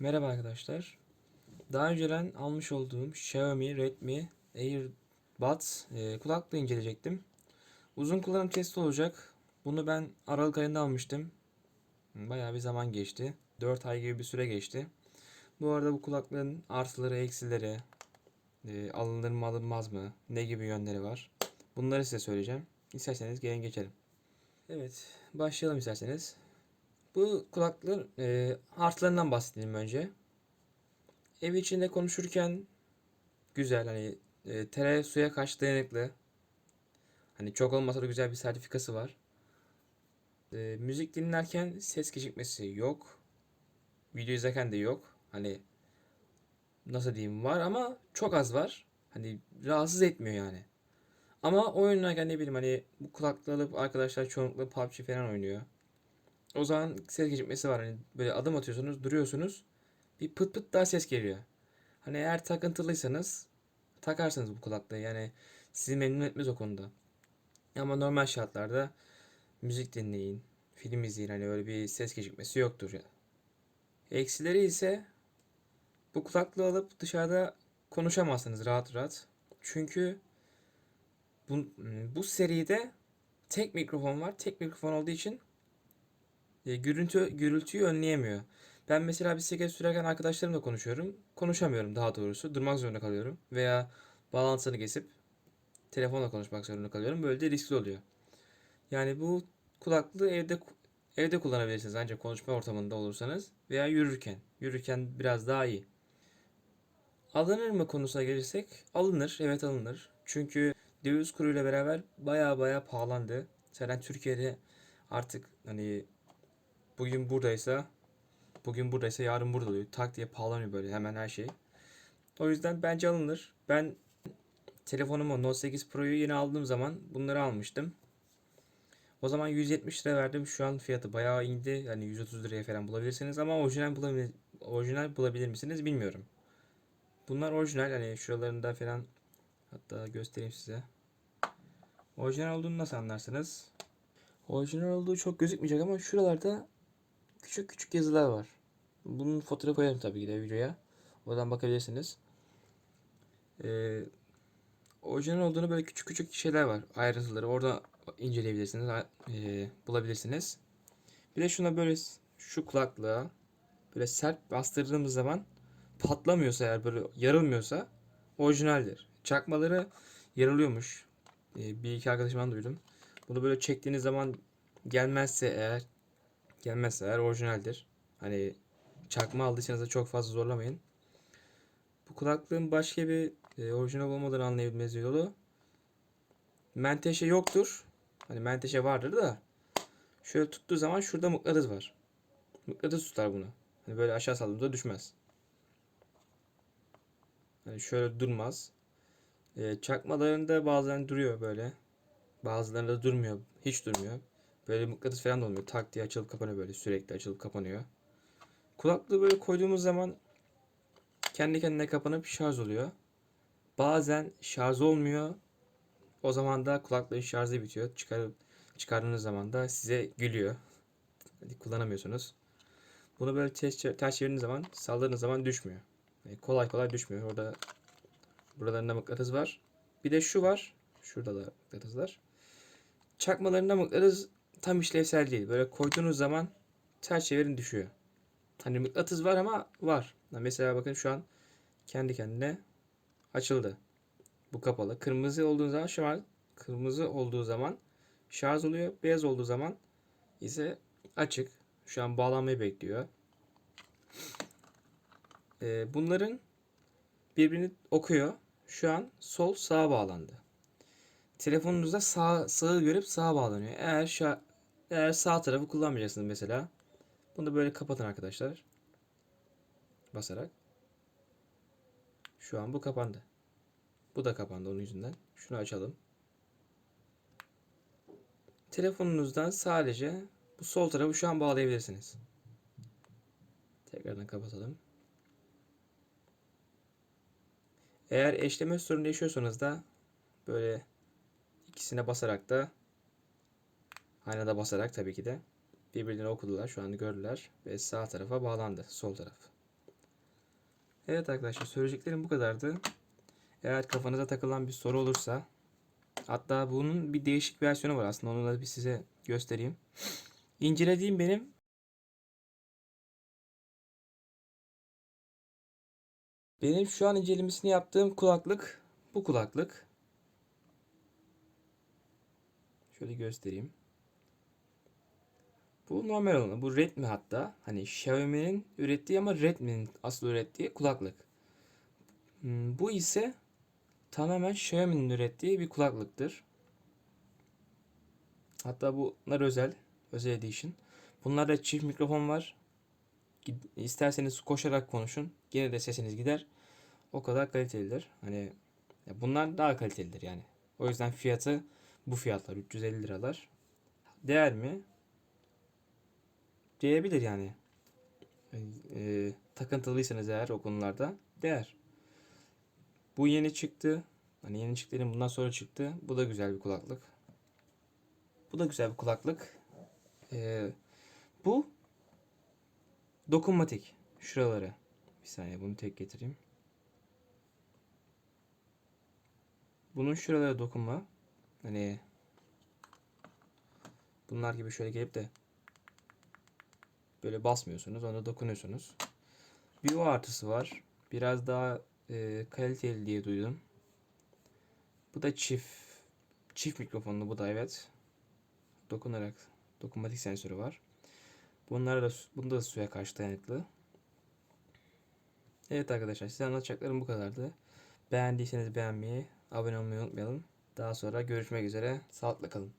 Merhaba arkadaşlar. Daha önceden almış olduğum Xiaomi Redmi AirBuds e, kulaklığı inceleyecektim. Uzun kullanım testi olacak. Bunu ben Aralık ayında almıştım. Bayağı bir zaman geçti. 4 ay gibi bir süre geçti. Bu arada bu kulaklığın artıları, eksileri, e, alınır mı alınmaz mı, ne gibi yönleri var. Bunları size söyleyeceğim. İsterseniz gelin geçelim. Evet, başlayalım isterseniz. Bu kulaklığın e, artılarından bahsedelim önce. Ev içinde konuşurken güzel hani e, tere suya karşı dayanıklı. Hani çok olmasa da güzel bir sertifikası var. E, müzik dinlerken ses gecikmesi yok. Video izlerken de yok. Hani nasıl diyeyim var ama çok az var. Hani rahatsız etmiyor yani. Ama oyun oynarken ne bileyim hani bu kulaklığı alıp arkadaşlar çoğunlukla PUBG falan oynuyor. O zaman ses gecikmesi var. Hani böyle adım atıyorsunuz, duruyorsunuz. Bir pıt pıt daha ses geliyor. Hani eğer takıntılıysanız takarsınız bu kulaklığı. Yani sizi memnun etmez o konuda. Ama normal şartlarda müzik dinleyin, film izleyin. Hani öyle bir ses gecikmesi yoktur. ya. Eksileri ise bu kulaklığı alıp dışarıda konuşamazsınız rahat rahat. Çünkü bu, bu seride tek mikrofon var. Tek mikrofon olduğu için e, gürültü gürültüyü önleyemiyor. Ben mesela bisiklet sürerken arkadaşlarımla konuşuyorum. Konuşamıyorum daha doğrusu. Durmak zorunda kalıyorum. Veya bağlantısını kesip telefonla konuşmak zorunda kalıyorum. Böyle de riskli oluyor. Yani bu kulaklığı evde evde kullanabilirsiniz ancak konuşma ortamında olursanız veya yürürken. Yürürken biraz daha iyi. Alınır mı konusuna gelirsek alınır. Evet alınır. Çünkü döviz kuruyla beraber baya baya pahalandı. Zaten Türkiye'de artık hani bugün buradaysa bugün buradaysa yarın burada oluyor. Tak diye pahalanıyor böyle hemen her şey. O yüzden bence alınır. Ben telefonumu Note 8 Pro'yu yeni aldığım zaman bunları almıştım. O zaman 170 lira verdim. Şu an fiyatı bayağı indi. Yani 130 liraya falan bulabilirsiniz ama orijinal bulabilir, orijinal bulabilir misiniz bilmiyorum. Bunlar orijinal hani şuralarında falan hatta göstereyim size. Orijinal olduğunu nasıl anlarsınız? Orijinal olduğu çok gözükmeyecek ama şuralarda küçük küçük yazılar var. Bunun fotoğrafı koyarım tabii ki de videoya. Oradan bakabilirsiniz. Ee, orijinal olduğunu böyle küçük küçük şeyler var. Ayrıntıları orada inceleyebilirsiniz. e, bulabilirsiniz. Bir de şuna böyle şu kulaklığa böyle sert bastırdığımız zaman patlamıyorsa eğer böyle yarılmıyorsa orijinaldir. Çakmaları yarılıyormuş. Ee, bir iki arkadaşımdan duydum. Bunu böyle çektiğiniz zaman gelmezse eğer gelmezse eğer orijinaldir. Hani çakma aldıysanız da çok fazla zorlamayın. Bu kulaklığın başka bir e, orijinal olmadığını anlayabilmeniz yolu menteşe yoktur. Hani menteşe vardır da şöyle tuttuğu zaman şurada mıknatıs var. Mıknatıs tutar bunu. Hani böyle aşağı saldığımızda düşmez. Hani şöyle durmaz. E, çakmalarında bazen duruyor böyle. Bazılarında durmuyor. Hiç durmuyor. Böyle mıknatıs falan da olmuyor. Tak diye açılıp kapanıyor böyle. Sürekli açılıp kapanıyor. Kulaklığı böyle koyduğumuz zaman kendi kendine kapanıp şarj oluyor. Bazen şarj olmuyor. O zaman da kulaklığın şarjı bitiyor. Çıkarıp çıkardığınız zaman da size gülüyor. Kullanamıyorsunuz. Bunu böyle ters, ters çevirdiğiniz zaman, salladığınız zaman düşmüyor. Yani kolay kolay düşmüyor. Orada buralarında mıknatıs var. Bir de şu var. Şurada da mıknatıs var. Çakmalarında mıknatıs tam işlevsel değil. Böyle koyduğunuz zaman ters çevirin düşüyor. Hani mıknatıs var ama var. Mesela bakın şu an kendi kendine açıldı. Bu kapalı. Kırmızı olduğu zaman an kırmızı olduğu zaman şarj oluyor. Beyaz olduğu zaman ise açık. Şu an bağlanmayı bekliyor. Ee, bunların birbirini okuyor. Şu an sol sağa bağlandı. Telefonunuzda sağ sağı görüp sağa bağlanıyor. Eğer şa eğer sağ tarafı kullanmayacaksınız mesela. Bunu da böyle kapatın arkadaşlar. Basarak. Şu an bu kapandı. Bu da kapandı onun yüzünden. Şunu açalım. Telefonunuzdan sadece bu sol tarafı şu an bağlayabilirsiniz. Tekrardan kapatalım. Eğer eşleme sorunu yaşıyorsanız da böyle ikisine basarak da aynada basarak tabii ki de birbirlerini okudular. Şu an gördüler ve sağ tarafa bağlandı. Sol taraf. Evet arkadaşlar söyleyeceklerim bu kadardı. Eğer kafanıza takılan bir soru olursa hatta bunun bir değişik versiyonu var aslında onu da bir size göstereyim. İncelediğim benim benim şu an incelemesini yaptığım kulaklık bu kulaklık. Şöyle göstereyim. Bu normal olanı. Bu Redmi hatta. Hani Xiaomi'nin ürettiği ama Redmi'nin asıl ürettiği kulaklık. Hmm, Bu ise tamamen Xiaomi'nin ürettiği bir kulaklıktır. Hatta bunlar özel. Özel edition. Bunlarda çift mikrofon var. İsterseniz koşarak konuşun. Yine de sesiniz gider. O kadar kalitelidir. Hani bunlar daha kalitelidir yani. O yüzden fiyatı bu fiyatlar 350 liralar. Değer mi? Değebilir yani. Ee, takıntılıysanız eğer o konularda değer. Bu yeni çıktı. Hani yeni çıktı bundan sonra çıktı. Bu da güzel bir kulaklık. Bu da güzel bir kulaklık. Ee, bu dokunmatik. Şuraları. Bir saniye bunu tek getireyim. Bunun şuralara dokunma. Hani bunlar gibi şöyle gelip de böyle basmıyorsunuz. Ona dokunuyorsunuz. Bir o artısı var. Biraz daha e, kaliteli diye duydum. Bu da çift çift mikrofonlu bu da evet. Dokunarak dokunmatik sensörü var. Bunlar da bunda da suya karşı dayanıklı. Evet arkadaşlar size anlatacaklarım bu kadardı. Beğendiyseniz beğenmeyi, abone olmayı unutmayalım. Daha sonra görüşmek üzere. Sağlıkla kalın.